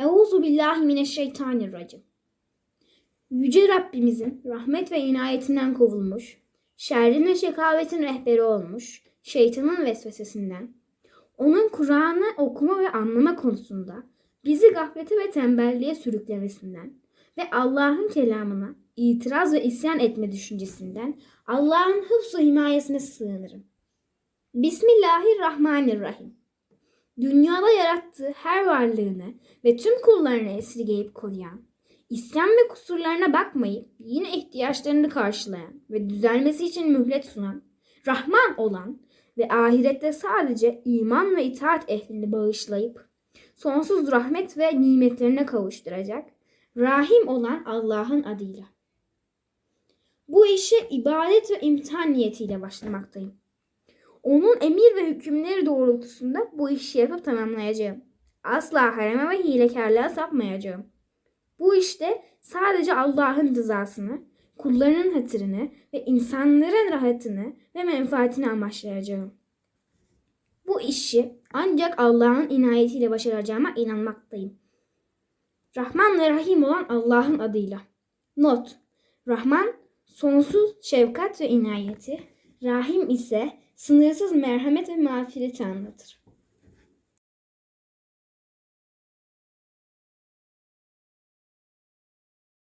Euzu billahi mineşşeytanirracim. Yüce Rabbimizin rahmet ve inayetinden kovulmuş, şerrin ve şekavetin rehberi olmuş, şeytanın vesvesesinden, onun Kur'an'ı okuma ve anlama konusunda bizi gaflete ve tembelliğe sürüklemesinden ve Allah'ın kelamına itiraz ve isyan etme düşüncesinden Allah'ın hıfz himayesine sığınırım. Bismillahirrahmanirrahim. Dünyada yarattığı her varlığını ve tüm kullarını esirgeyip koruyan, isyan ve kusurlarına bakmayıp yine ihtiyaçlarını karşılayan ve düzelmesi için mühlet sunan, Rahman olan ve ahirette sadece iman ve itaat ehlini bağışlayıp sonsuz rahmet ve nimetlerine kavuşturacak, Rahim olan Allah'ın adıyla. Bu işe ibadet ve imtihan niyetiyle başlamaktayım. Onun emir ve hükümleri doğrultusunda bu işi yapıp tamamlayacağım. Asla hareme ve hilekarlığa sapmayacağım. Bu işte sadece Allah'ın rızasını, kullarının hatırını ve insanların rahatını ve menfaatini amaçlayacağım. Bu işi ancak Allah'ın inayetiyle başaracağıma inanmaktayım. Rahman ve Rahim olan Allah'ın adıyla. Not. Rahman sonsuz şefkat ve inayeti, Rahim ise sınırsız merhamet ve mağfireti anlatır.